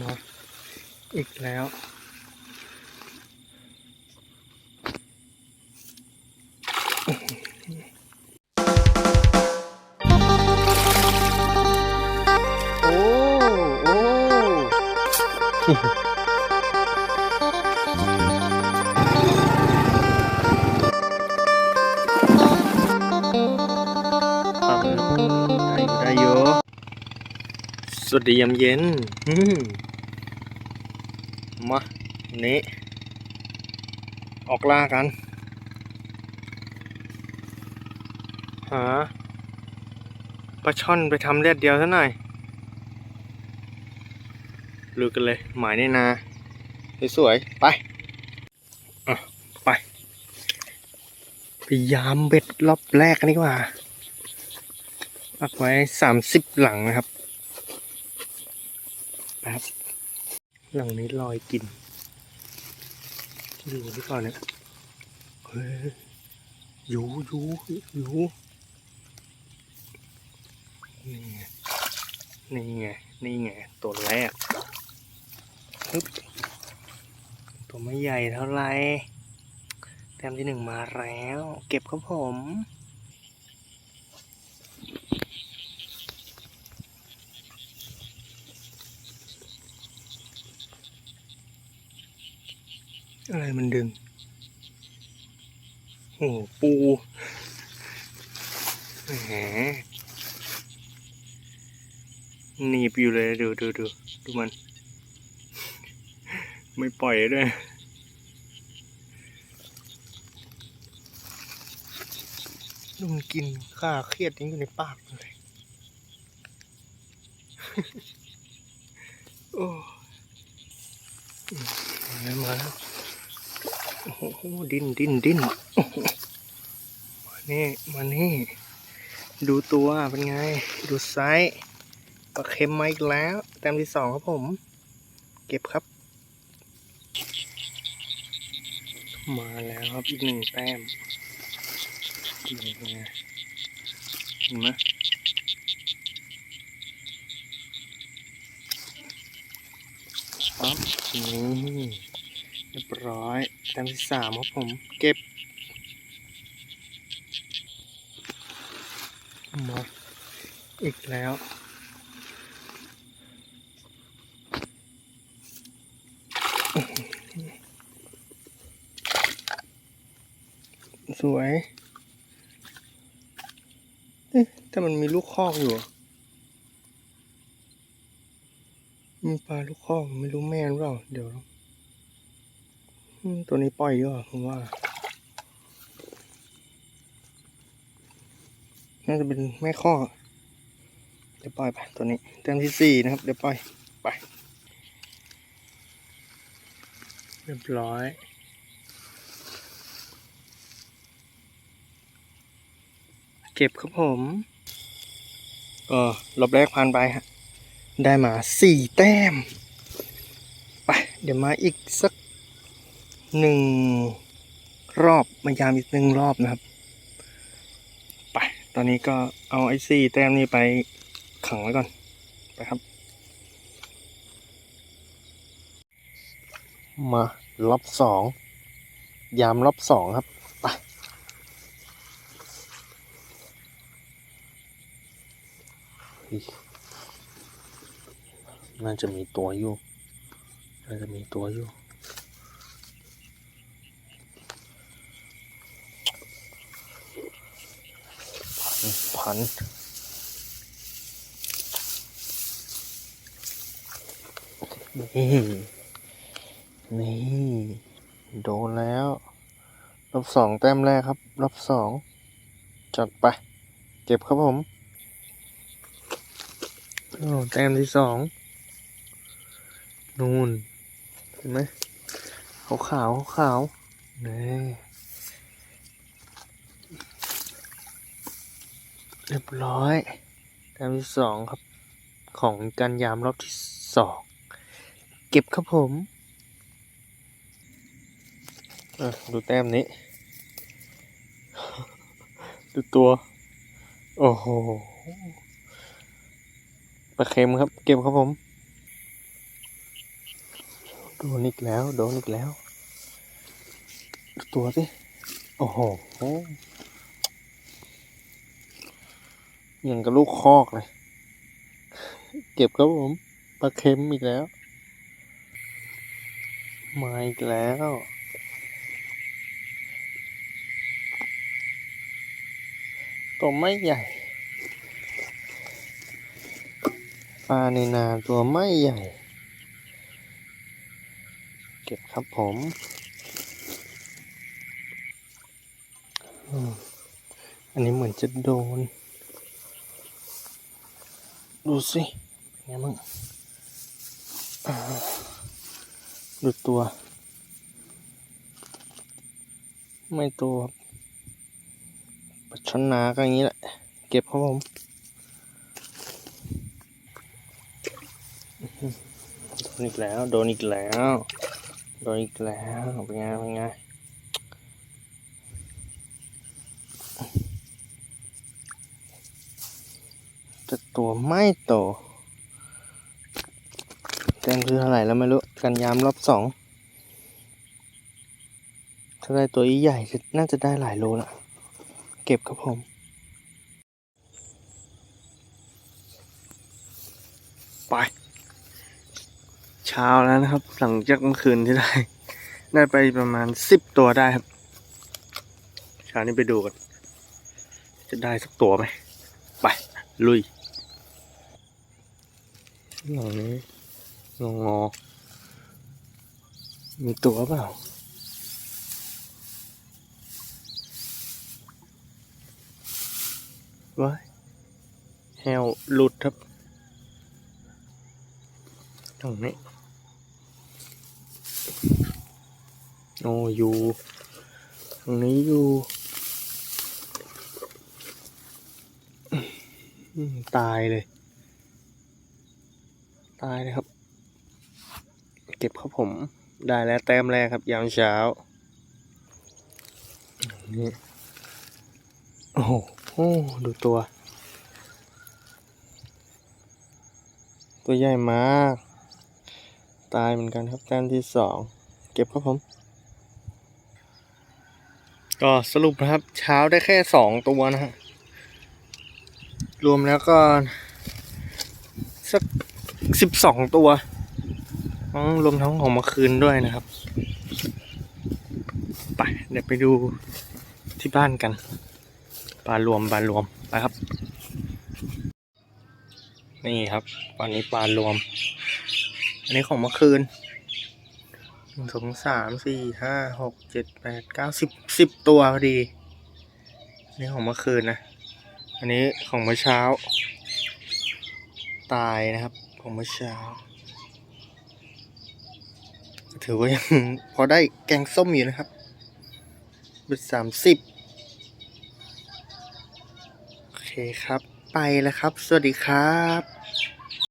มาอีกแล้ว โอ้ โอ้ วัสดียามเย็นมานี้ ออกล่ากัน หาปลาช่อนไปทำเลือดเดียวซะหน่อยลุยกันเลย หมายในนา สวยๆ ไปอะไป พยายามเบ็ดรอบแรกกันดีกว่าปักไว้สามสิบหลังนะครับ แป๊บหลังนี้ลอยกินอยู่หรือเปล่าเนี่ยเฮ้ยอยู่อยู่อยู่นี่ไงนี่ไงนี่ไงตัวแรกฮึบตัวไม่ใหญ่เท่าไหร่แต้มที่หนึ่งมาแล้ว เก็บครับผม อะไรมันดึง โอ้โหปูแหมหนีบอยู่เลยดูดูดูดูมัน ไม่ปล่อยด้วยดูมันกินข้าเครียดนี้อยู่ในปากเลยโอ้มาแล้วมาแล้ว โอ้โหดิ้นดิ้นดิ้นมานี่มานี่ ดูตัวเป็นไง ดูไซส์ปลาเค็มมาอีกแล้ว แต้มที่สองครับผม เก็บครับ มาแล้วครับอีกหนึ่งแต้มเป็นไงเห็นไหมปั๊บนี่เรียบร้อย แต้มที่สามครับผมเก็บมาอีกแล้วสวยเอ๊ะแต่มันมีลูกคอกอยู่มีปลาลูกคอกไม่รู้แม่หรือเปล่า เดี๋ยว ตัวนี้ปล่อยดีกว่าผมว่า น่าจะเป็นแม่ข้อกเดี๋ยวปล่อยไปตัวนี้แต้มที่สี่นะครับ เดี๋ยวปล่อย ไป เรียบร้อยเก็บครับผม ก็รอบแรกผ่านไปฮะ ได้มาสี่แต้ม ไป เดี๋ยวมาอีกสัก หนึ่งรอบมายามอีกหนึ่งรอบนะครับ ไป ตอนนี้ก็เอาไอ้สี่แต้มนี้ไปขังไว้ก่อน ไปครับ มารอบสอง ยามรอบสองครับ ไป น่าจะมีตัวอยู่ น่าจะมีตัวอยู่ พันนี่นี่โดนแล้ว รอบสองแต้มแรกครับ รอบสองจัดไป เก็บครับผมโอ้แต้มที่สองนูนเห็นไหมขาวขาวขาวนี่ เรียบร้อยแต้มที่สองครับ ของการยามรอบที่สอง เก็บครับผมดูแต้มนี้ ดูตัว โอ้โหปลาเค็มครับ เก็บครับผม โดนอีกแล้ว โดนอีกแล้ว ตัวสิ โอ้โห อย่างกับลูกคอกเลย เก็บครับผมปลาเค็มอีกแล้ว มาอีกแล้วตัวไม่ใหญ่ปลาในนาตัวไม่ใหญ่ เก็บครับผมอืมอันนี้เหมือนจะโดน ดูสิเป็นไงมั่งดูตัว ไม่ตัวปลาช้อนนาก็อย่างนี้แหละ เก็บครับผมโดนอีกแล้ว โดนอีกแล้ว โดนอีกแล้ว เป็นไง เป็นไง แต่ตัวไม่โตแต้มคือเท่าไหร่แล้วไม่รู้ กันยามรอบสองถ้าได้ตัวใหญ่น่าจะได้หลายโลละเก็บครับผมไปเช้าแล้วนะครับ หลังจากเมื่อคืนที่ได้ ได้ไปประมาณสิบตัวได้ครับเช้านี้ไปดูกัน จะได้สักตัวไหม ไป ลุย หลังนี้งองอ มีตัวเปล่า ว้ายแฮวหลุดครับ ตรงนี้ โอ้อยู่ตรงนี้อยู่ ตายเลย ตายเลยครับ เก็บครับผมได้แล้วแต้มแรกครับ ยามเช้านี่โอ้โหดูตัว ตัวใหญ่มาก ตายเหมือนกันครับแต้มที่สองเก็บครับผม ก็สรุปนะครับ เช้าได้แค่สองตัวนะฮะรวมแล้วก็สัก สิบสองตัวรวมทั้งของเมื่อคืนด้วยนะครับ ไป เดี๋ยวไปดูที่บ้านกันปลารวมปลารวมไปครับ นี่ครับตอนนี้ปลารวม อันนี้ของเมื่อคืนหนึ่งสองสามสี่ห้าหกเจ็ดแปดเก้าสิบสิบตัวพอดี อันนี้ของเมื่อคืนนะ อันนี้ของเมื่อเช้า ตายนะครับ ของเมื่อเช้า ถือว่ายังพอได้แกงส้มอยู่นะครับเป็นสามสิบโอเคครับ ไปแล้วครับ สวัสดีครับ